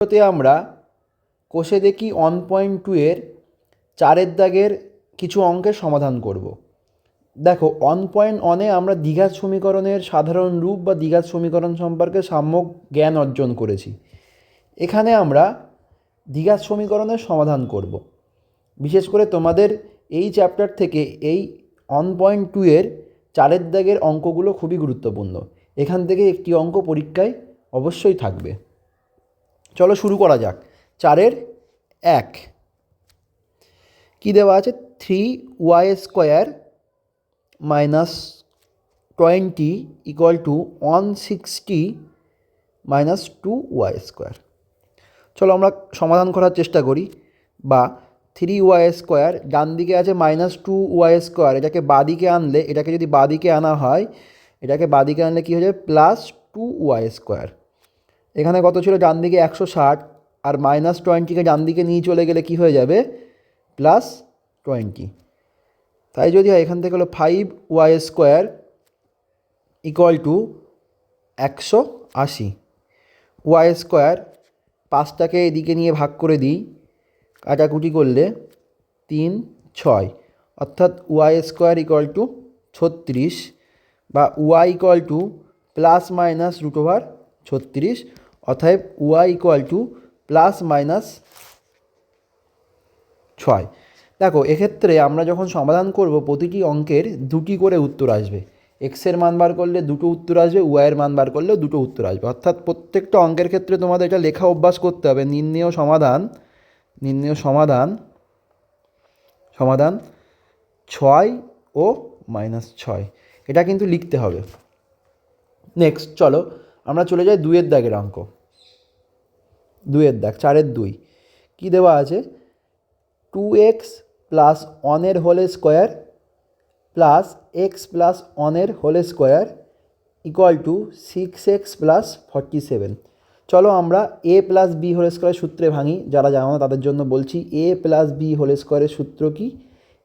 ভিডিওতে আমরা কোষে দেখি ওয়ান পয়েন্ট টু এর চারের দাগের কিছু অঙ্কের সমাধান করব। দেখো ওয়ান পয়েন্ট ওয়ানে আমরা দ্বিঘাত সমীকরণের সাধারণ রূপ বা দ্বিঘাত সমীকরণ সম্পর্কে সাম্যক জ্ঞান অর্জন করেছি। এখানে আমরা দ্বিঘাত সমীকরণের সমাধান করব। বিশেষ করে তোমাদের এই চ্যাপ্টার থেকে এই ওয়ান পয়েন্ট টু এর চারের দাগের অঙ্কগুলো খুবই গুরুত্বপূর্ণ। এখান থেকে একটি অঙ্ক পরীক্ষায় অবশ্যই থাকবে। চলো শুরু করা যাক। চারের এক। কী দেওয়া আছে? Three Y square minus twenty equal to one sixty minus two Y square. চলো আমরা সমাধান করার চেষ্টা করি। বা থ্রি ওয়াই স্কোয়ার ডান দিকে আছে মাইনাস টু ওয়াই স্কোয়ার। এটাকে বাদিকে আনলে, এটাকে যদি বাদিকে আনা হয়, এটাকে বাদিকে আনলে কী হয়ে যাবে? Plus two Y square. এখানে কত ছিল? ডান দিকে একশো ষাট আর মাইনাস টোয়েন্টিকে ডান দিকে নিয়ে চলে গেলে কি হয়ে যাবে? প্লাস টোয়েন্টি তাই যদি হয়, এখান থেকে হলো five Y square equal to একশো আশি। ওয়াই স্কোয়ার পাঁচটাকে এদিকে নিয়ে ভাগ করে দিই, কাটাকুটি করলে তিন ছয়। অর্থাৎ ওয়াই স্কোয়ার ইকুয়াল টু ছত্রিশ বা Y equal to plus minus root over ছত্রিশ। অতএব Y equal to plus minus ছয়। দেখো, এক্ষেত্রে আমরা যখন সমাধান করব, প্রতিটি অঙ্কের দুটি করে উত্তর আসবে। এক্সের মান বার করলে দুটো উত্তর আসবে ওয়াইয়ের মান বার করলেও দুটো উত্তর আসবে। অর্থাৎ প্রত্যেকটা অঙ্কের ক্ষেত্রে তোমাদের এটা লেখা অভ্যাস করতে হবে। নির্ণেয় সমাধান নির্ণেয় সমাধান সমাধান ছয় ও মাইনাস ছয়। এটা কিন্তু লিখতে হবে। নেক্সট চলো, আমরা চলে যাই দুইয়ের দাগের অঙ্ক। দুইয়ের দাগ, চারের দুই। কী দেওয়া আছে? টু এক্স প্লাস ওয়ানের whole square plus X plus ওয়ানের whole square equal to six X plus forty seven চলো আমরা এ প্লাস বি হোল স্কোয়ারের সূত্রে ভাঙি, যারা জানো না তাদের জন্য বলছি এ প্লাস বি হোল স্কোয়ারের সূত্র কি?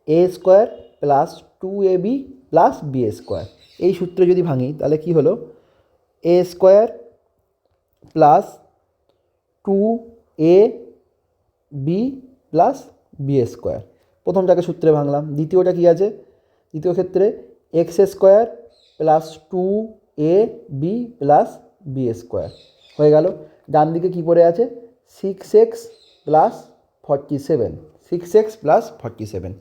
A square plus two A B plus B square এই সূত্রে যদি ভাঙি তাহলে কি হলো? A square plus two A B plus B square প্রথমটাকে সূত্রে ভাঙলাম। দ্বিতীয়টা কী আছে? দ্বিতীয় ক্ষেত্রে X square plus two A B plus B square হয়ে গেল। ডান দিকে কী পড়ে আছে? Six X plus forty seven six X plus forty seven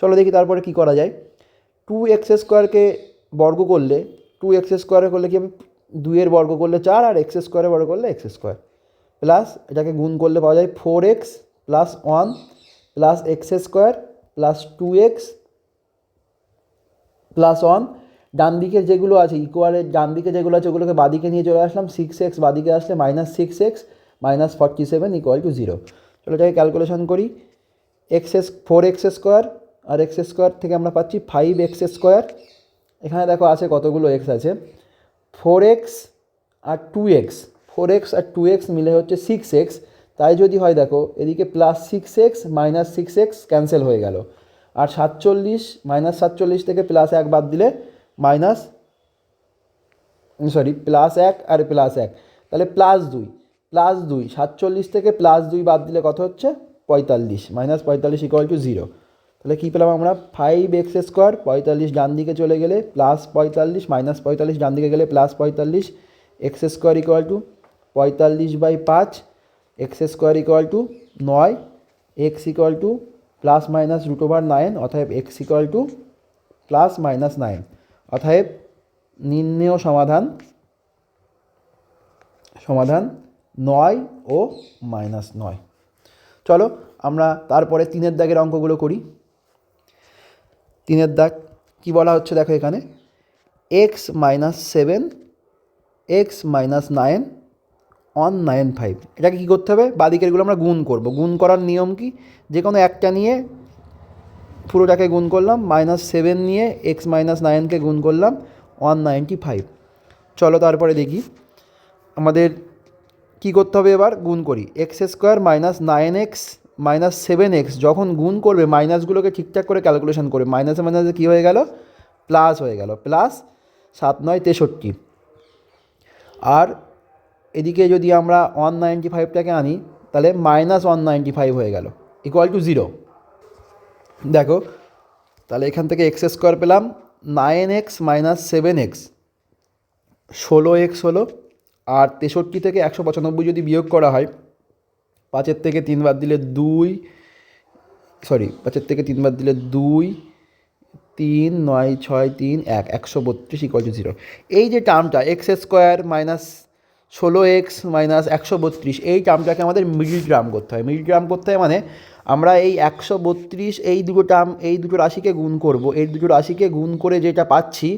চলো দেখি তারপরে কী করা যায়। টু এক্স স্কোয়ারকে বর্গ করলে টু এক্স স্কোয়ারে করলে কী হবে? দুইয়ের বর্গ করলে চার আর এক্স স্কোয়ারে বর্গ করলে এক্স স্কোয়ার প্লাস এটাকে গুণ করলে পাওয়া যায় four X plus one plus X square plus two X plus one. ডান দিকে যেগুলো আছে ইকুয়ালের ডান দিকে যেগুলো আছে, ওগুলোকে বাদিকে নিয়ে চলে আসলাম সিক্স এক্স বাদিকে আসলে minus six X minus forty seven equal to zero চলো এটাকে ক্যালকুলেশন করি X S four X square আর এক্স স্কোয়ার থেকে আমরা পাচ্ছি ফাইভ এক্স স্কোয়ার এখানে দেখো আছে কতগুলো এক্স আছে ফোর এক্স আর টু এক্স। ফোর এক্স আর টু এক্স মিলে হচ্ছে সিক্স এক্স তাই যদি হয় দেখো, এদিকে plus six X minus six X cancel হয়ে গেল। আর সাতচল্লিশ মাইনাস সাতচল্লিশ থেকে প্লাস এক বাদ দিলে মাইনাস সরি প্লাস এক আর প্লাস এক। তাহলে প্লাস দুই প্লাস দুই, সাতচল্লিশ থেকে প্লাস দুই বাদ দিলে কত হচ্ছে? পঁয়তাল্লিশ মাইনাস পঁয়তাল্লিশ ইকুয়াল টু জিরো তাহলে কী পেলাম আমরা? ফাইভ এক্স স্কোয়ার পঁয়তাল্লিশ ডান দিকে চলে গেলে প্লাস পঁয়তাল্লিশ মাইনাস পঁয়তাল্লিশ ডান দিকে গেলে প্লাস পঁয়তাল্লিশ এক্স স্কোয়ার ইকুয়াল টু পঁয়তাল্লিশ বাই পাঁচ, এক্স স্কোয়ার ইকুয়াল টু নয়, X equal to plus minus root over nine, অতএব X equal to plus minus nine. অতএব নির্ণেয় সমাধান সমাধান নয় ও মাইনাস নয়। চলো আমরা তারপরে তিনের দাগের অঙ্কগুলো করি। তিনের দাগ কি বলা হচ্ছে দেখো এখানে? X minus seven, X minus nine on nine five. এটাকে কী করতে হবে? বাদিকেরগুলো আমরা গুণ করব। গুণ করার নিয়ম কি? যে কোনো একটা নিয়ে পুরোটাকে গুণ করলাম, মাইনাস সেভেন নিয়ে এক্স মাইনাস নাইনকে গুণ করলাম, ওয়ান নাইনটি ফাইভ। চলো তারপরে দেখি। আমাদের কী করতে হবে এবার? গুণ করি। X square minus nine x minus seven x যখন গুণ করবে, মাইনাসগুলোকে ঠিকঠাক করে ক্যালকুলেশন করবে। মাইনাসে মাইনাসে কী হয়ে গেল? প্লাস হয়ে গেল। প্লাস সাত নয় তেষট্টি। আর এদিকে যদি আমরা ওয়ান নাইনটি ফাইভটাকে আনি, তাহলে মাইনাস ওয়ান নাইনটি ফাইভ হয়ে গেল ইকুয়াল টু জিরো দেখো, তাহলে এখান থেকে এক্স স্কোয়ার পেলাম nine x minus seven x ষোলো এক্স হলো, আর তেষট্টি থেকে একশো পঁচানব্বই যদি বিয়োগ করা হয়, পাঁচের থেকে তিন তিনবার দিলে দুই সরি পাঁচের থেকে তিন তিনবার দিলে দুই, তিন, নয়, ছয়, তিন, এক, একশো বত্রিশ ইকুয়াল টু জিরো এই যে টার্মটা এক্স স্কোয়ার মাইনাস ষোলো এক্স মাইনাস একশো বত্রিশ, এই টার্মটাকে আমাদের মিডিল টার্ম করতে হয়। মিডিল টার্ম করতে হয় মানে আমরা এই একশো বত্রিশ, এই দুটো টার্ম এই দুটো রাশিকে গুণ করব। এই দুটো রাশিকে গুণ করে যেটা পাচ্ছি,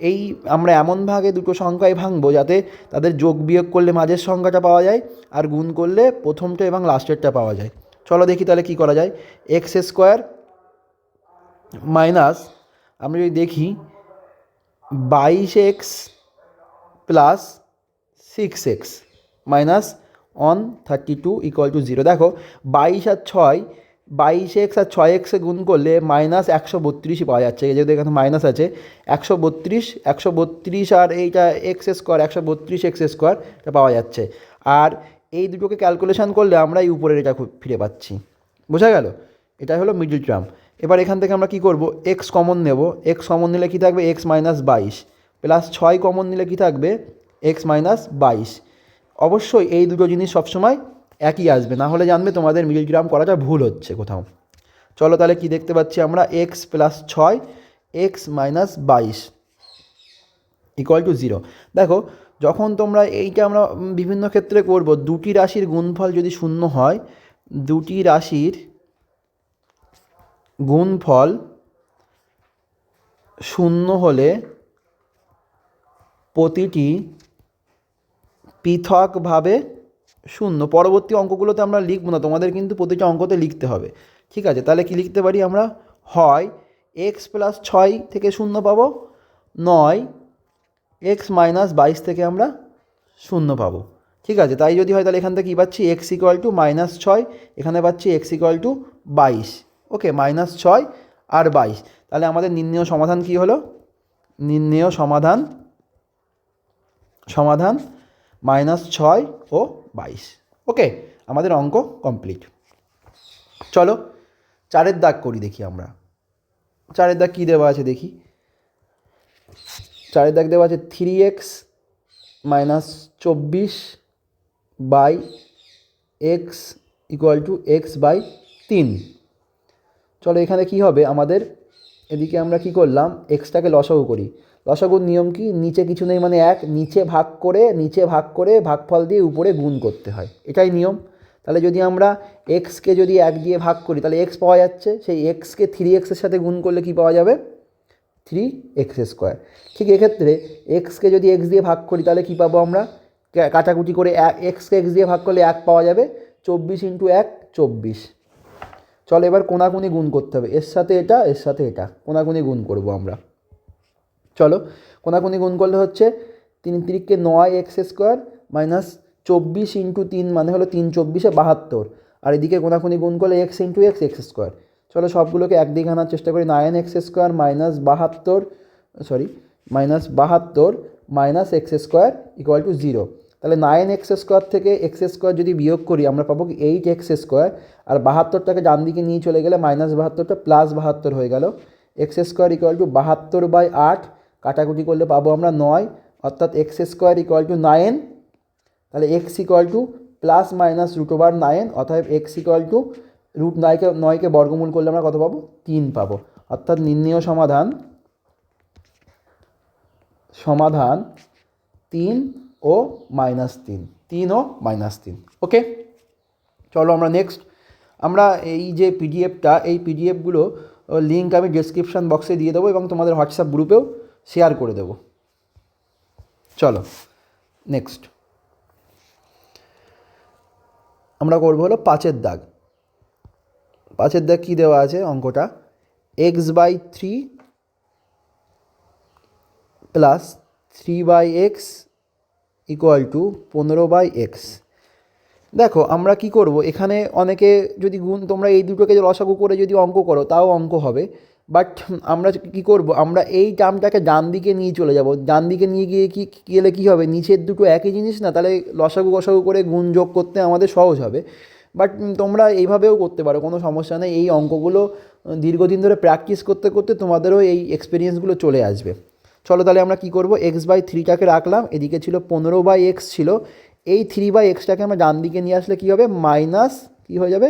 এই আমরা এমন ভাগে দুটো সংখ্যায় ভাঙবো যাতে তাদের যোগ বিয়োগ করলে মাঝের সংখ্যাটা পাওয়া যায় আর গুণ করলে প্রথমটা এবং লাস্টেরটা পাওয়া যায়। চলো দেখি তাহলে কী করা যায়। এক্স স্কোয়ার মাইনাস, আমরা যদি দেখি, বাইশ x plus six x minus one thirty two equal to zero দেখো, বাইশ আর ছয়, বাইশ এক্স আর ছয় এক্সে গুণ করলে মাইনাস একশো বত্রিশই পাওয়া যাচ্ছে। যেহেতু এখানে মাইনাস আছে, একশো বত্রিশ একশো বত্রিশ আর এইটা এক্স স্কোয়ার একশো বত্রিশ এক্স স্কোয়ার এটা পাওয়া যাচ্ছে। আর এই দুটোকে ক্যালকুলেশন করলে আমরা এই উপরের এটা ফিরে পাচ্ছি। বোঝা গেল? এটা হলো মিডিল টার্ম এবার এখান থেকে আমরা কি করব? এক্স কমন নেব। এক্স কমন নিলে কি থাকবে? এক্স মাইনাস বাইশ। প্লাস ছয় কমন নিলে কি থাকবে? এক্স মাইনাস বাইশ। অবশ্যই এই দুটো জিনিস সবসময় একই আসবে। না হলে জানবে তোমাদের মিডল টার্ম করাটা ভুল হচ্ছে কোথাও। চলো তাহলে কি দেখতে পাচ্ছি আমরা? এক্স প্লাস ছয়, এক্স মাইনাস বাইশ ইকুয়াল টু জিরো দেখো, যখন তোমরা এইটা আমরা বিভিন্ন ক্ষেত্রে করব, দুটি রাশির গুণফল যদি শূন্য হয়, দুটি রাশির গুণফল শূন্য হলে প্রতিটি পৃথকভাবে শূন্য। পরবর্তী অঙ্কগুলোতে আমরা লিখব না, তোমাদের কিন্তু প্রতিটা অঙ্কতে লিখতে হবে। ঠিক আছে? তাহলে কি লিখতে পারি আমরা? হয় এক্স প্লাস ছয় থেকে শূন্য পাবো, নয় এক্স মাইনাস বাইশ থেকে আমরা শূন্য পাবো। ঠিক আছে? তাই যদি হয় তাহলে এখান থেকে কী পাচ্ছি? এক্স ইকুয়াল টু মাইনাস ছয়, এখানে পাচ্ছি এক্স ইকুয়াল টু বাইশ। ওকে মাইনাস ছয় আর বাইশ। তাহলে আমাদের নির্ণেয় সমাধান কি হলো? নির্ণেয় সমাধান সমাধান মাইনাস ছয় ও বাইশ। ওকে, আমাদের অঙ্ক কমপ্লিট। চলো, চারের দাগ করি দেখি আমরা। চারের দাগ কী দেওয়া আছে দেখি? চারের দাগ দেওয়া আছে থ্রি এক্স মাইনাস চব্বিশ by x equal to x by তিন। চলো, এখানে কি হবে আমাদের? এদিকে আমরা কি করলাম? এক্সটাকে লসাগু করি। লসাগুর নিয়ম কি? নিচে কিছু নেই মানে এক, নিচে ভাগ করে, নিচে ভাগ করে ভাগফল দিয়ে উপরে গুণ করতে হয়। এটাই নিয়ম। তাহলে যদি আমরা এক্সকে যদি এক দিয়ে ভাগ করি, তাহলে এক্স পাওয়া যাচ্ছে। সেই এক্সকে থ্রি এক্সের সাথে গুণ করলে কি পাওয়া যাবে? থ্রি এক্স স্কোয়ার ঠিক এক্ষেত্রে এক্সকে যদি এক্স দিয়ে ভাগ করি, তাহলে কী পাবো আমরা? কাটাকুটি করে এক্সকে এক্স দিয়ে ভাগ করলে এক পাওয়া যাবে। চব্বিশ ইন্টু এক, চব্বিশ। চলো এবার কোনাকুনি গুণ করতে হবে। এর সাথে এটা, এর সাথে এটা। কোনাকুনি গুণ করব আমরা। চলো, কোনাকুনি গুণ করলে হচ্ছে তিন তিরিককে নয় এক্স স্কোয়ার মাইনাস চব্বিশ ইন্টু তিন মানে হলো তিন চব্বিশে বাহাত্তর। আর এদিকে কোনাকুনি গুণ করলে x into x x square. চলো সবগুলোকে একদিকে আনার চেষ্টা করি, নাইন এক্স স্কোয়ার মাইনাস বাহাত্তর, সরি, মাইনাস বাহাত্তর minus x square equal to zero তাহলে নাইন এক্স স্কোয়ার থেকে এক্স স্কোয়ার যদি বিয়োগ করি, আমরা পাবো কি এইট এক্স স্কোয়ার। আর বাহাত্তরটাকে ডান দিকে নিয়ে চলে গেলে মাইনাস বাহাত্তরটা প্লাস বাহাত্তর হয়ে গেল। এক্স স্কোয়ার ইকুয়াল টু বাহাত্তর বাই আট কাটাকুটি করলে পাবো আমরা নয়, অর্থাৎ x square equal to nine তাহলে x equal to plus minus root over nine অর্থাৎ এক্স ইকুয়াল টু রুট নয়কে নয়কে বর্গমূল করলে আমরা কত পাবো? তিন পাবো। অর্থাৎ নির্ণেয় সমাধান সমাধান তিন ও মাইনাস তিন তিন ও মাইনাস তিন। ওকে? চলো আমরা নেক্সট আমরা এই যে পিডিএফটা এই পিডিএফগুলো লিঙ্ক আমি ডেসক্রিপশান বক্সে দিয়ে দেবো এবং তোমাদের হোয়াটসঅ্যাপ গ্রুপেও শেয়ার করে দেবো। চলো নেক্সট আমরা করব হলো পাঁচের দাগ। পাঁচের দাগ কী দেওয়া আছে অঙ্কটা? X by three plus three by x equal to পনেরো বাই এক্স দেখো, আমরা কি করব? এখানে অনেকে যদি গুণ, তোমরা এই দুটোকে লসাগু করে যদি অঙ্ক করো, তাও অঙ্ক হবে। বাট আমরা কী করব? আমরা এই টার্মটাকে ডান দিকে নিয়ে চলে যাব। ডান দিকে নিয়ে গিয়ে কি গেলে কী হবে? নিচের দুটো একই জিনিস না? তাহলে লসাগু গসাগু করে গুণ যোগ করতে আমাদের সহজ হবে। বাট তোমরা এইভাবেও করতে পারো, কোনো সমস্যা নেই। এই অঙ্কগুলো দীর্ঘদিন ধরে প্র্যাকটিস করতে করতে তোমাদেরও এই এক্সপিরিয়েন্সগুলো চলে আসবে। চলো তাহলে আমরা কী করব? এক্স বাই থ্রিটাকে রাখলাম। এদিকে ছিল পনেরো বাই এক্স ছিল। এই থ্রি বাই এক্সটাকে আমরা ডান দিকে নিয়ে আসলে কী হবে? মাইনাস কী হয়ে যাবে?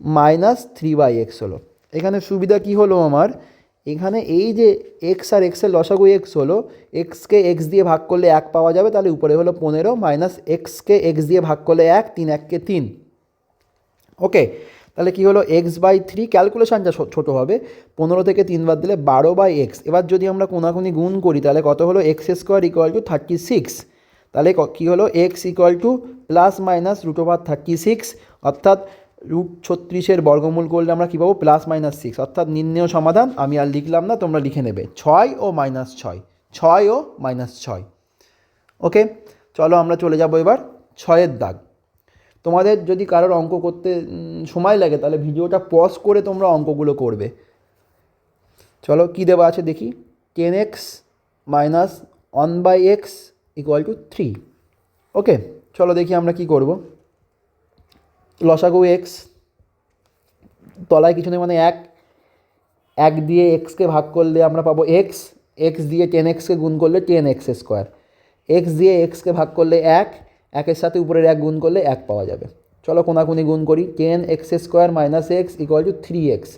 মাইনাস থ্রি বাই এক্স হলো। এখানে সুবিধা কী হলো আমার? এখানে এই যে এক্স আর এক্সের লসাগু এক্স হলো এক্সকে এক্স দিয়ে ভাগ করলে এক পাওয়া যাবে, তাহলে উপরে হলো পনেরো মাইনাস এক্সকে এক্স দিয়ে ভাগ করলে এক, তিন এককে তিন। ওকে তাহলে কী হলো? এক্স বাই থ্রি ক্যালকুলেশানটা ছোটো হবে, পনেরো থেকে তিন বাদ দিলে বারো বাই এক্স এবার যদি আমরা কোনাকুনি গুণ করি, তাহলে কত হলো? X square equal to thirty six তাহলে ক- কী হলো? X equal to plus minus root over thirty six অর্থাৎ রুট ছত্রিশের বর্গমূল করলে আমরা কী পাবো? Plus minus six. অর্থাৎ নির্ণয় সমাধান আমি আর লিখলাম না, তোমরা লিখে নেবে। ছয় ও মাইনাস ছয়। ছয় ও মাইনাস ছয়। ওকে? চলো আমরা চলে যাব এবার ছয়ের দাগ। তোমাদের যদি কারোর অঙ্ক করতে সময় লাগে, তাহলে ভিডিওটা পজ করে তোমরা অঙ্কগুলো করবে। চলো কী দেওয়া আছে দেখি? Ten x minus one by x equal to three okay? চলো দেখি আমরা কি করব। লসাগু এক্স তলায় কিছু নেই মানে এক এক দিয়ে এক্সকে ভাগ করলে আমরা পাবো এক্স এক্স দিয়ে টেন এক্সকে গুণ করলে টেন এক্স স্কোয়ার এক্স দিয়ে এক্সকে ভাগ করলে এক, একের সাথে উপরের এক গুণ করলে এক পাওয়া যাবে। চলো কোনাকুনি গুণ করি। Ten x square minus x equal to three x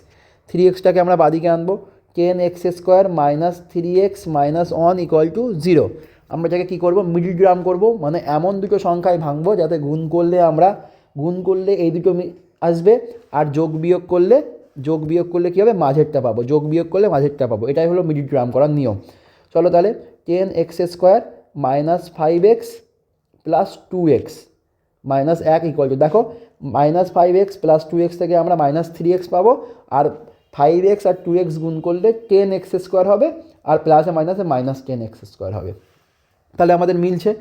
three এক্সটাকে আমরা বাদিকে আনব। Ten x square minus three x minus one equal to zero আমরা এটাকে কী করব? মিডিল গ্রাম করব। মানে এমন দুটো সংখ্যায় ভাঙবো যাতে গুণ করলে আমরা গুণ করলে এই দুটো আসবে, আর যোগ বিয়োগ করলে, যোগ বিয়োগ করলে কী হবে? মাঝেরটা পাবো। যোগ বিয়োগ করলে মাঝেরটা পাবো। এটাই হলো মিডিল গ্রাম করার নিয়ম। চলো তাহলে ten x square minus five x plus two x minus এক ইকুয়াল টু দেখো minus five x plus two x থেকে আমরা মাইনাস থ্রি এক্স পাবো, আর ফাইভ এক্স আর টু এক্স গুণ করলে টেন এক্স স্কোয়ার হবে, আর প্লাসে মাইনাসে মাইনাস টেন এক্স স্কোয়ার হবে। তাহলে আমাদের মিলছে।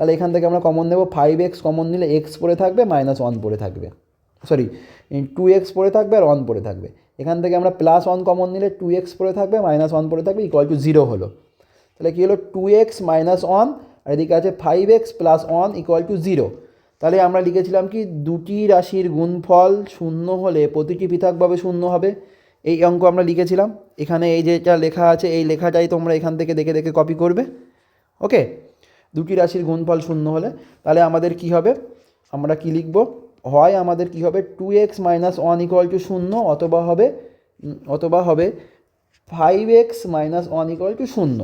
তাহলে এখান থেকে আমরা কমন নেব ফাইভ এক্স কমন নিলে এক্স পড়ে থাকবে মাইনাস ওয়ান পড়ে থাকবে। সরি টু এক্স পড়ে থাকবে আর ওয়ান পড়ে থাকবে। এখান থেকে আমরা প্লাস ওয়ান কমন নিলে টু এক্স পড়ে থাকবে মাইনাস ওয়ান পড়ে থাকবে ইকুয়াল টু জিরো হলো। তাহলে কী হলো? টু এক্স মাইনাস ওয়ান আর এদিকে আছে five x plus one equal to zero তাহলে আমরা লিখেছিলাম কি? দুটি রাশির গুণফল শূন্য হলে প্রতিটি পৃথকভাবে শূন্য হবে। এই অঙ্ক আমরা লিখেছিলাম। এখানে এই যেটা লেখা আছে, এই লেখাটাই তোমরা এখান থেকে দেখে দেখে কপি করবে। ওকে দুটি রাশির গুণফল শূন্য হলে তাহলে আমাদের কি হবে? আমরা কি লিখব? হয় আমাদের কি হবে? Two x minus one equal to শূন্য অথবা হবে অথবা হবে five x minus one equal to শূন্য।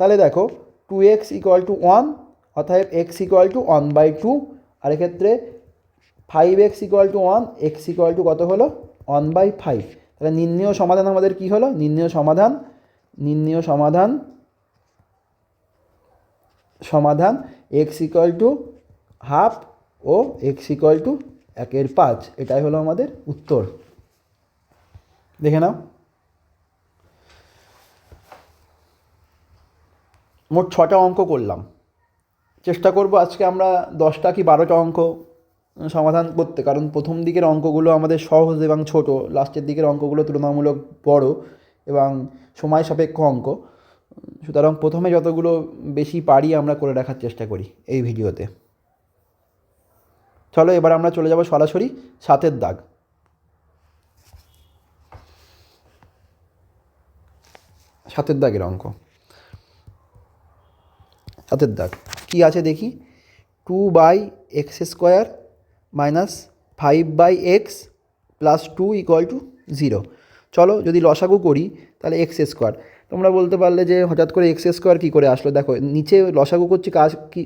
তাহলে দেখো two x equal to one অর্থাৎ x equal to one by two আর এক্ষেত্রে five x equal to one x equal to কত হলো? ওয়ান বাই ফাইভ তাহলে নির্ণয় সমাধান আমাদের কি হলো? নির্ণয় সমাধান নির্ণয় সমাধান সমাধান এক্স ইকুয়াল টু হাফ ও এক্স ইকুয়াল টু একের পাঁচ। এটাই হলো আমাদের উত্তর। দেখে নাও। মোট ছটা অঙ্ক করলাম। চেষ্টা করব আজকে আমরা দশটা কি বারোটা অঙ্ক সমাধান করতে। কারণ প্রথম দিকের অঙ্কগুলো আমাদের সহজ এবং ছোট। লাস্টের দিকের অঙ্কগুলো তুলনামূলক বড় এবং সময় সাপেক্ষ অঙ্ক। সুতরাং প্রথমে যতগুলো বেশি পারি আমরা করে রাখার চেষ্টা করি এই ভিডিওতে। চলো এবার আমরা চলে যাব সরাসরি সাতের দাগ। সাতের দাগের অঙ্ক। সাতের দাগ, কী আছে দেখি? Two by x square minus five by x plus two equal to zero. চলো যদি লসাগু করি, তাহলে এক্স স্কোয়ার। তোমরা বলতে পারলে যে হঠাৎ করে এক্স স্কোয়ার কী করে আসলো? দেখো, নিচে লসাগু করছি কাজ কি,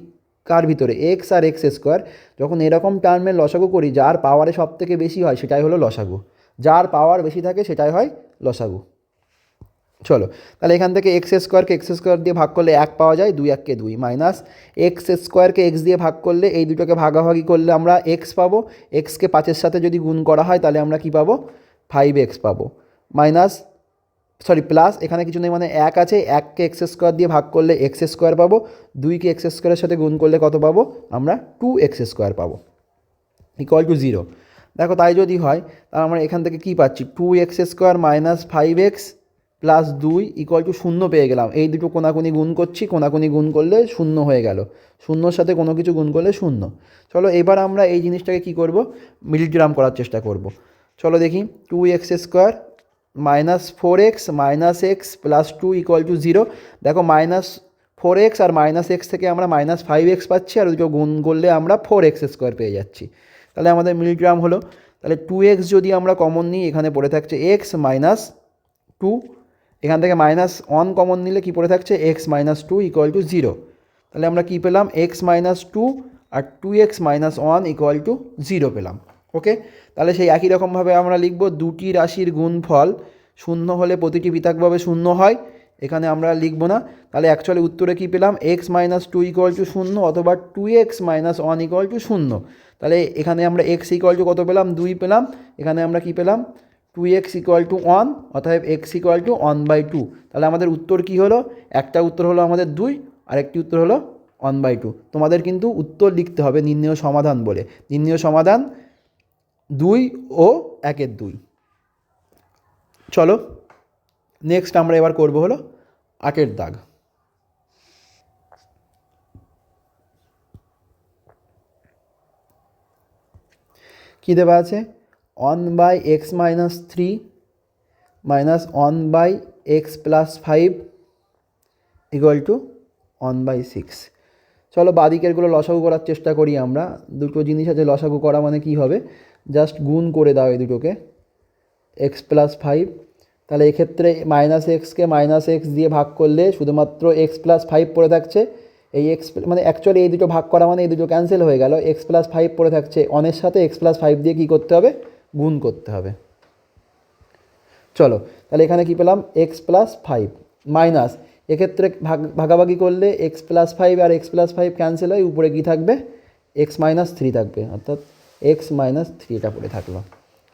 কার ভিতরে? এক্স আর এক্স স্কোয়ার যখন এরকম টার্মের লসাগু করি, যার পাওয়ারে সব থেকে বেশি হয় সেটাই হলো লসাগু। যার পাওয়ার বেশি থাকে সেটাই হয় লসাগু। চলো, তাহলে এখান থেকে এক্স স্কোয়ারকে এক্স স্কোয়ার দিয়ে ভাগ করলে এক পাওয়া যায়, দুই এককে দুই মাইনাস এক্স স্কোয়ারকে এক্স দিয়ে ভাগ করলে এই দুটোকে ভাগাভাগি করলে আমরা এক্স পাবো। এক্সকে পাঁচের সাথে যদি গুণ করা হয়, তাহলে আমরা কি পাবো? ফাইভ এক্স পাবো। মাইনাস সরি প্লাস এখানে কিছু নেই মানে এক আছে, এককে এক্স স্কোয়ার দিয়ে ভাগ করলে এক্স স্কোয়ার পাবো, দুইকে এক্স স্কোয়ারের সাথে গুণ করলে কত পাবো? আমরা টু এক্স স্কোয়ার পাবো ইকুয়াল টু জিরো দেখো, তাই যদি হয়, তাহলে আমরা এখান থেকে কী পাচ্ছি? Two x square minus five x plus দুই ইকুয়াল টু শূন্য পেয়ে গেলাম। এই দুটো কোনাকুনি গুণ করছি, কোনাকুনি গুণ করলে শূন্য হয়ে গেল। শূন্যর সাথে কোনো কিছু গুণ করলে শূন্য। চলো, এবার আমরা এই জিনিসটাকে কী করব? মিলিগ্রাম করার চেষ্টা করব। চলো দেখি two x square minus four x minus x plus two equal to zero দেখো মাইনাস ফোর এক্স আর মাইনাস এক্স থেকে আমরা মাইনাস ফাইভ এক্স পাচ্ছি আর দুটো গুণ করলে আমরা ফোর এক্স স্কোয়ার পেয়ে যাচ্ছি। তাহলে আমাদের মিলিগ্রাম হলো। তাহলে টু এক্স যদি আমরা কমন নিই, এখানে পড়ে থাকছে এক্স মাইনাস টু এখান থেকে মাইনাস ওয়ান কমন নিলে কী পড়ে থাকছে? X minus two equal to zero তাহলে আমরা কী পেলাম? X minus two R two x minus one equal to zero পেলাম। ওকে তাহলে সেই একই রকমভাবে আমরা লিখব দুটি রাশির গুণফল শূন্য হলে প্রতিটি পৃথকভাবে শূন্য হয়। এখানে আমরা লিখব না। তাহলে অ্যাকচুয়ালি উত্তরে কী পেলাম? X minus two equal to শূন্য অথবা two x minus one equal to শূন্য। তাহলে এখানে আমরা এক্স ইকুয়াল টু কত পেলাম? দুই পেলাম। এখানে আমরা কী পেলাম? Two x equal to one অতএব x equal to one by two তাহলে আমাদের উত্তর কী হলো? একটা উত্তর হলো আমাদের দুই আর একটি উত্তর হলো ওয়ান বাই টু তোমাদের কিন্তু উত্তর লিখতে হবে নির্ণয় সমাধান বলে। নির্ণয় সমাধান দুই ও একের দুই। চলো নেক্সট আমরা এবার করব হলো আকের দাগ। কী দেওয়া আছে? One by x minus three minus one by x plus five equal to one by six চলো বাদিকেরগুলো লসাগু করার চেষ্টা করি আমরা। দুটো জিনিস আছে, লসাগু করা মানে কি হবে? জাস্ট গুণ করে দাও এই দুটোকে। এক্স প্লাস ফাইভ তাহলে এক্ষেত্রে মাইনাস এক্সকে মাইনাস এক্স দিয়ে ভাগ করলে শুধুমাত্র এক্স প্লাস ফাইভ পড়ে থাকছে। এই এক্স মানে অ্যাকচুয়ালি এই দুটো ভাগ করা মানে এই দুটো ক্যান্সেল হয়ে গেল। এক্স প্লাস ফাইভ পড়ে থাকছে। অনের সাথে এক্স প্লাস ফাইভ দিয়ে কী করতে হবে? গুণ করতে হবে। চলো, তাহলে এখানে কী পেলাম? এক্স প্লাস ফাইভ মাইনাস এক্ষেত্রে ভাগ, ভাগাভাগি করলে এক্স প্লাস ফাইভ আর এক্স প্লাস ফাইভ ক্যান্সেল হয়। উপরে কী থাকবে? এক্স মাইনাস থ্রি থাকবে। অর্থাৎ এক্স মাইনাস থ্রিটা পড়ে থাকল।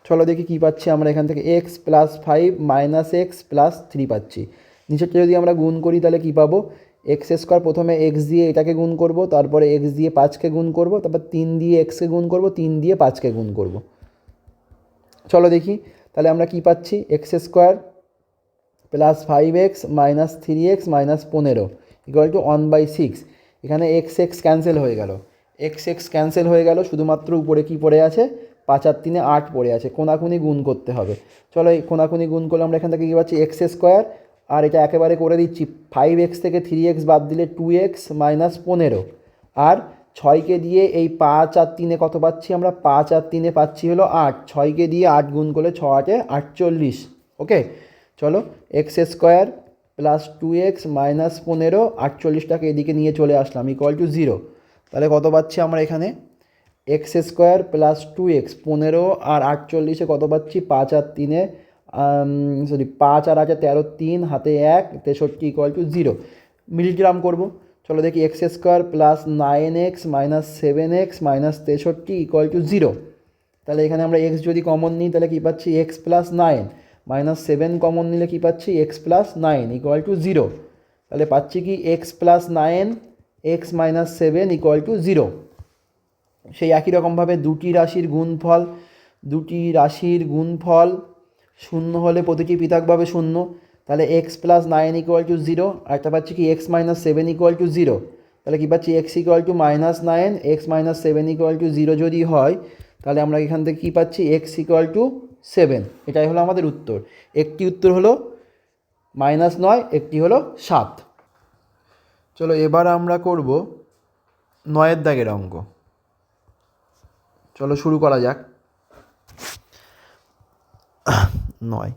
চলো দেখি কী পাচ্ছি আমরা এখান থেকে। X plus five minus x plus three পাচ্ছি। নিচেরটা যদি আমরা গুণ করি তাহলে কী পাবো? এক্স স্কোয়ার প্রথমে এক্স দিয়ে এটাকে গুণ করব, তারপরে এক্স দিয়ে পাঁচকে গুণ করব, তারপর তিন দিয়ে এক্সকে গুণ করব, তিন দিয়ে পাঁচকে গুণ করব। চলো দেখি, তাহলে আমরা কি পাচ্ছি? X square plus five x minus three x minus পনেরো equal to one by six এখানে এক্স এক্স ক্যান্সেল হয়ে গেল। এক্স এক্স ক্যান্সেল হয়ে গেল, শুধুমাত্র উপরে কি পড়ে আছে? পাঁচ আর তিনে আট পড়ে আছে। কোনাকুনি গুণ করতে হবে। চলো এই কোনাকুনি গুণ করলে আমরা এখান থেকে কী পাচ্ছি? এক্স স্কোয়ার আর এটা একেবারে করে দিচ্ছি। ফাইভ এক্স থেকে থ্রি এক্স বাদ দিলে টু এক্স মাইনাস পনেরো। আর ছয়কে দিয়ে এই পাঁচ আর তিনে কত পাচ্ছি আমরা? পাঁচ আর তিনে পাচ্ছি হলো আট। ছয়কে দিয়ে আট গুণ করলে ছ আটে আটচল্লিশ। ওকে চলো x square plus two x minus পনেরো, আটচল্লিশটাকে এদিকে নিয়ে চলে আসলাম ইকুয়াল টু জিরো তাহলে কত পাচ্ছি আমরা এখানে? X square plus two x পনেরো আর আটচল্লিশে কত পাচ্ছি? পাঁচ আর তিনে সরি পাঁচ আর আছে তেরো, তিন, হাতে এক, তেষট্টি ইকুয়াল টু জিরো মিলিগ্রাম করব। চলো দেখি x square plus nine x minus seven x minus তেষট্টি ইকুয়াল টু জিরো তাহলে এখানে আমরা এক্স যদি কমন নিই, তাহলে কী পাচ্ছি? X plus nine minus seven common নিলে কী পাচ্ছি? X plus nine equal to zero তাহলে পাচ্ছি কি? X plus nine x minus seven equal to zero সেই একই রকমভাবে দুটি রাশির গুণফল, দুটি রাশির গুণফল শূন্য হলে প্রতিটি পৃথকভাবে শূন্য। তাহলে x plus nine equal to zero আর একটা পাচ্ছি কি x minus seven equal to zero তাহলে কী পাচ্ছি? X equal to minus nine x minus seven equal to zero যদি হয়, তাহলে আমরা এখান থেকে কী পাচ্ছি? এক্স ইকুয়াল টু সেভেন এটাই হলো আমাদের উত্তর। একটি উত্তর হলো মাইনাস নয়, একটি হলো সাত। চলো এবার আমরা করব নয়ের দাগের অঙ্ক। চলো শুরু করা যাক। নয়।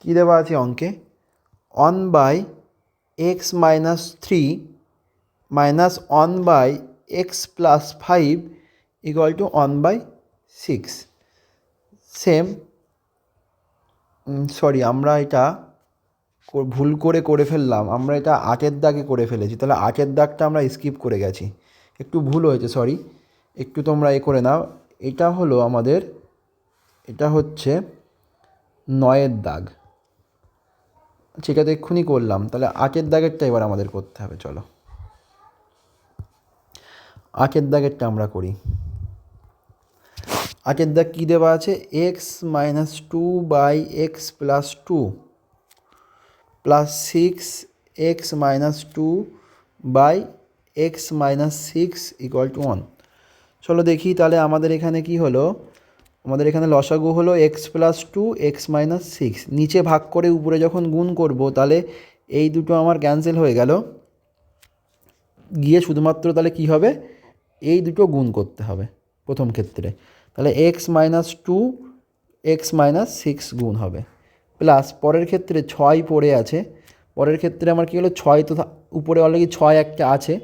কী দেওয়া আছে অঙ্কে? One by x minus three minus one by x plus five equal to one by six same sorry আমরা এটা ভুল করে করে ফেললাম, আমরা এটা আটের দাগে করে ফেলেছি। তাহলে আটের দাগটা আমরা স্কিপ করে গেছি। একটু ভুল হয়েছে সরি একটু তোমরা এ করে নাও। এটা হলো আমাদের, এটা হচ্ছে নয়ের দাগ। সেটা তো এক্ষুনি করলাম। তাহলে আটের দাগেরটা এবার আমাদের করতে হবে, চলো। আটের দাগেরটা আমরা করি। আটের দাগ কী দেওয়া আছে? X minus two by x plus two plus six x minus two by x minus six equal to one চলো দেখি তাহলে আমাদের এখানে কি হলো? আমাদের এখানে লসাগু হলো x plus two x minus six নিচে ভাগ করে উপরে যখন গুণ করব, তাহলে এই দুটো আমার ক্যান্সেল হয়ে গেল। গিয়ে শুধুমাত্র তাহলে কি হবে? এই দুটো গুণ করতে হবে প্রথম ক্ষেত্রে। তাহলে x minus two x minus six গুণ হবে। প্লাস পরের ক্ষেত্রে ছয় পড়ে আছে। পরের ক্ষেত্রে আমার কী হলো? ছয় তো উপরে অলরেডি ছয় একটা আছে।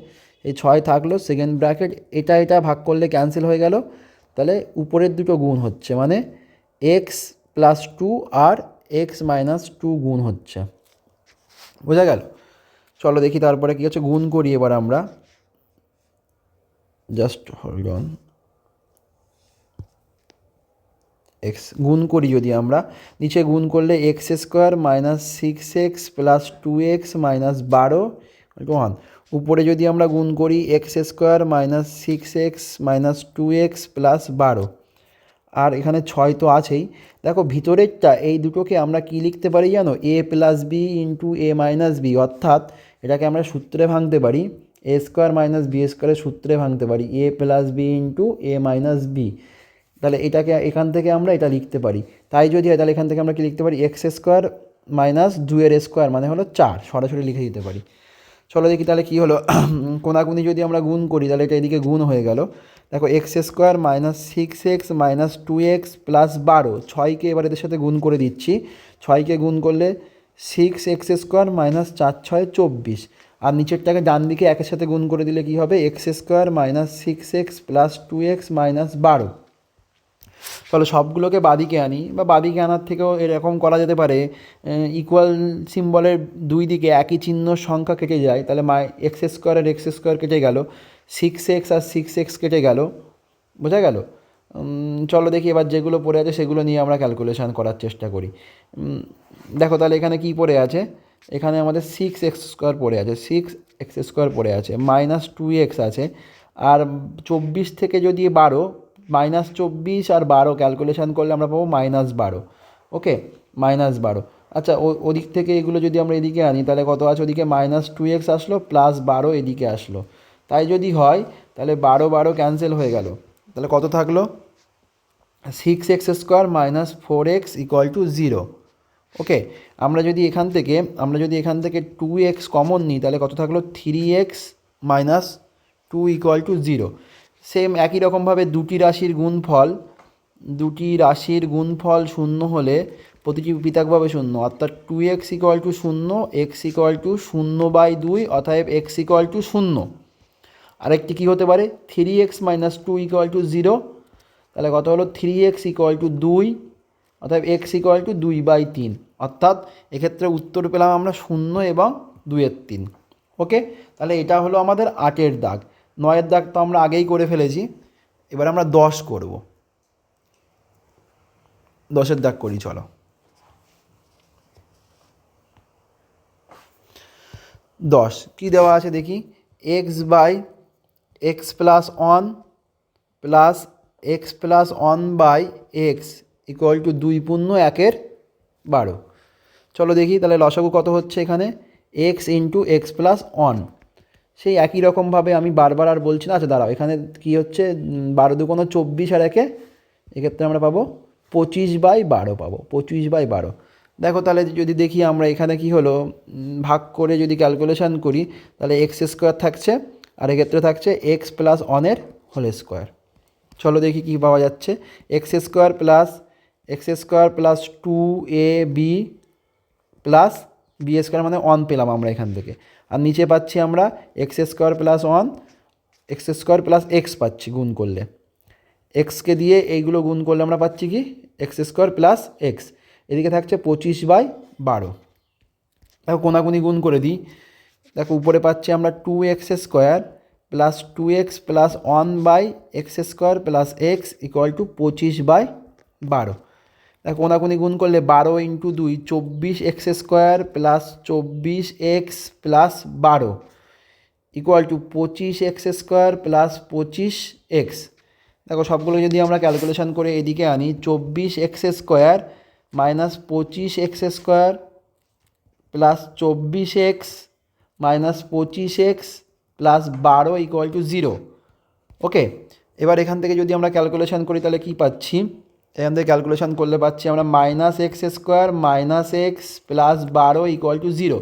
এই ছয় থাকল সেকেন্ড ব্র্যাকেট এটা এটা ভাগ করলে ক্যান্সেল হয়ে গেল। তাহলে উপরের দুটো গুণ হচ্ছে মানে এক্স প্লাস টু আর এক্স মাইনাস টু গুণ হচ্ছে। বোঝা গেল? চলো দেখি তারপরে কী হচ্ছে? গুণ করি এবার আমরা। জাস্ট হোল্ড অন এক্স গুণ করি যদি আমরা, নিচে গুণ করলে x square minus six x plus two x minus বারো ওয়ান উপরে যদি আমরা গুণ করি x square minus six x minus two x plus বারো, আর এখানে ছয় তো আছেই। দেখো ভিতরেরটা, এই দুটোকে আমরা কি লিখতে পারি জানো? A plus B into A minus B অর্থাৎ এটাকে আমরা সূত্রে ভাঙতে পারি এ স্কোয়ার মাইনাস বি স্কোয়ারের সূত্রে ভাঙতে পারি A plus B into A minus B তাহলে এটাকে এখান থেকে আমরা এটা লিখতে পারি। তাই যদি হয়, তাহলে এখান থেকে আমরা কি লিখতে পারি? এক্স স্কোয়ার মাইনাস দুয়ের স্কোয়ার মানে হলো চার, সরাসরি লিখে দিতে পারি। চলো দেখি তাহলে কী হলো। কোনাকুনি যদি আমরা গুণ করি, তাহলে এটা এদিকে গুণ হয়ে গেল। দেখো x square minus six x minus two x plus বারো, ছয়কে এবার এদের সাথে গুণ করে দিচ্ছি। ছয়কে গুণ করলে সিক্স এক্স স্কোয়ার মাইনাস চার, ছয়, চব্বিশ। আর নিচেরটাকে ডান দিকে একের সাথে গুণ করে দিলে কি হবে? X square minus six x plus two x minus বারো। চলো সবগুলোকে বাদিকে আনি বা বাদিকে আনার থেকেও এরকম করা যেতে পারে ইকুয়াল সিম্বলের দুই দিকে একই চিহ্ন সংখ্যা কেটে যায়, তাহলে মাই এক্স স্কোয়ারের এক্স স্কোয়ার কেটে গেল সিক্স এক্স আর সিক্স এক্স কেটে গেল, বোঝা গেল? চলো দেখি এবার যেগুলো পড়ে আছে সেগুলো নিয়ে আমরা ক্যালকুলেশান করার চেষ্টা করি। দেখো তাহলে এখানে কি পড়ে আছে? এখানে আমাদের সিক্স এক্স স্কোয়ার পড়ে আছে সিক্স এক্স স্কোয়ার পড়ে আছে মাইনাস টু এক্স আছে, আর চব্বিশ থেকে যদি বারো মাইনাস চব্বিশ আর বারো ক্যালকুলেশন করলে আমরা পাবো মাইনাস বারো। ওকে মাইনাস বারো। আচ্ছা ওদিক থেকে এগুলো যদি আমরা এদিকে আনি, তাহলে কত আছে ওদিকে? মাইনাস টু এক্স আসলো প্লাস বারো এদিকে আসলো। তাই যদি হয়, তাহলে বারো বারো ক্যান্সেল হয়ে গেল। তাহলে কত থাকল? Six x square minus four x equal to zero okay আমরা যদি এখান থেকে, আমরা যদি এখান থেকে টু এক্স কমন নিই, তাহলে কত থাকল? Three x minus two equal to zero same একই রকমভাবে দুটি রাশির গুণফল, দুটি রাশির গুণফল শূন্য হলে প্রতিটি পৃথকভাবে শূন্য। অর্থাৎ টু এক্স ইকুয়াল টু শূন্য এক্স ইকুয়াল টু শূন্য বাই দুই, অতএব এক্স ইকুয়াল টু শূন্য। আরেকটি কী হতে পারে? Three x minus two equal to zero তাহলে কত হলো? থ্রি এক্স ইকুয়াল টু দুই অর্থাৎ এক্স ইকুয়াল টু দুই বাই তিন। অর্থাৎ এক্ষেত্রে উত্তর পেলাম আমরা শূন্য এবং দুইয়ের তিন। ওকে তাহলে এটা হলো আমাদের আটের দাগ। নয়ের দাগ তো আমরা আগেই করে ফেলেছি, এবার আমরা দশ করব। দশের দাগ করি, চলো। দশ, কী দেওয়া আছে দেখি? X by x plus one plus x plus one by x equal to দুই পূর্ণ একের বারো। চলো দেখি, তাহলে লসাগু কত হচ্ছে এখানে? X into x plus one সেই একই রকমভাবে আমি বারবার আর বলছি না। আচ্ছা দাঁড়াও, এখানে কী হচ্ছে? বারো দু কোনো চব্বিশ আর একে, এক্ষেত্রে আমরা পাবো পঁচিশ বাই বারো পাবো, পঁচিশ বাই বারো। দেখো তাহলে যদি দেখি আমরা এখানে কি হলো? ভাগ করে যদি ক্যালকুলেশন করি, তাহলে এক্স স্কোয়ার থাকছে, আর এক্ষেত্রে থাকছে এক্স প্লাস ওয়ানের হোল স্কোয়ার চলো দেখি কী পাওয়া যাচ্ছে। X square plus x square plus two a b plus b square মানে ওয়ান পেলাম আমরা এখান থেকে। আর নিচে পাচ্ছি আমরা x square plus one x square plus x পাচ্ছি গুণ করলে। এক্সকে দিয়ে এইগুলো গুণ করলে আমরা পাচ্ছি কি? এক্স স্কোয়ার প্লাস এক্স এদিকে থাকছে পঁচিশ বাই বারো। দেখো কোনাকুনি গুণ করে দিই। দেখো উপরে পাচ্ছি আমরা two x square plus two x plus one by x square plus x equal to পঁচিশ বাই বারো। কোনাকুনি গুণ করলে বারো ইন্টু দুই, চব্বিশ এক্স স্কোয়ার প্লাস চব্বিশ এক্স প্লাস বারো ইকুয়াল টু পঁচিশ এক্স স্কোয়ার প্লাস পঁচিশ এক্স। দেখো, সবগুলো যদি আমরা ক্যালকুলেশন করে এদিকে আনি, চব্বিশ এক্স স্কোয়ার মাইনাস পঁচিশ এক্স স্কোয়ার প্লাস চব্বিশ এক্স মাইনাস পঁচিশ এক্স প্লাস বারো ইকুয়াল টু জিরো ওকে এবার এখান থেকে যদি আমরা ক্যালকুলেশন করি, তাহলে কী পাচ্ছি? এখান থেকে ক্যালকুলেশন করলে পাচ্ছি আমরা minus x square minus x plus বারো ইকুয়াল টু জিরো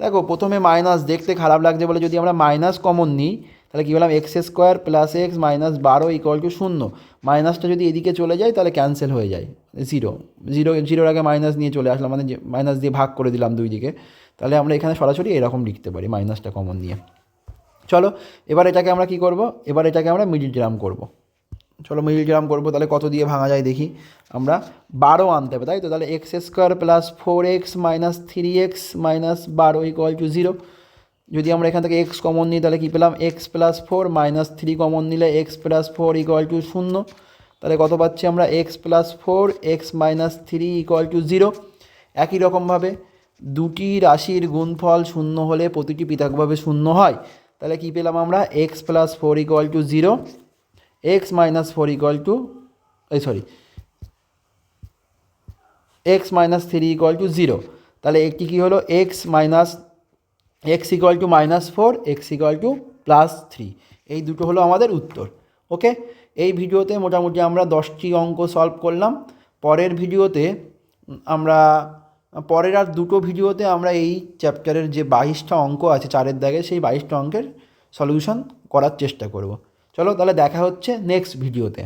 দেখো, প্রথমে মাইনাস দেখতে খারাপ লাগছে বলে যদি আমরা মাইনাস কমন নিই, তাহলে কী বললাম? X square plus x minus বারো ইকুয়াল টু শূন্য। মাইনাসটা যদি এদিকে চলে যায়, তাহলে ক্যান্সেল হয়ে যায়। জিরো জিরো জিরোর আগে মাইনাস নিয়ে চলে আসলাম মানে মাইনাস দিয়ে ভাগ করে দিলাম দুই দিকে। তাহলে আমরা এখানে সরাসরি এরকম লিখতে পারি মাইনাসটা কমন নিয়ে। চলো, এবার এটাকে আমরা কি করব? এবার এটাকে আমরা মিডিল গ্রাম করব। চলো মিডিল গ্রাম করব, তাহলে কত দিয়ে ভাঙা যায় দেখি। আমরা বারো আনতে হবে, তাই তো? তাহলে x square plus four x minus three x minus বারো ইকুয়াল টু জিরো যদি আমরা এখান থেকে এক্স কমন নিই, তাহলে কী পেলাম? X plus four minus three common নিলে x plus four equal to শূন্য। তাহলে কত পাচ্ছি আমরা? X plus four x minus three equal to zero একই রকমভাবে দুটি রাশির গুণফল শূন্য হলে প্রতিটি পৃথকভাবে শূন্য হয়। তাহলে কী পেলাম আমরা? X plus four equal to zero x minus four equal to এই sorry x minus three equal to zero তাহলে একটি কী হলো? X minus x equal to minus four x equal to plus three এই দুটো হলো আমাদের উত্তর ওকে এই ভিডিওতে মোটামুটি আমরা দশটি অঙ্ক সলভ করলাম। পরের ভিডিওতে আমরা, পরের আর দুটো ভিডিওতে আমরা এই চ্যাপ্টারের যে বাইশটা অঙ্ক আছে চারের দাগে, সেই বাইশটা অঙ্কের সলিউশন করার চেষ্টা করব। চলো তাহলে দেখা হচ্ছে নেক্সট ভিডিওতে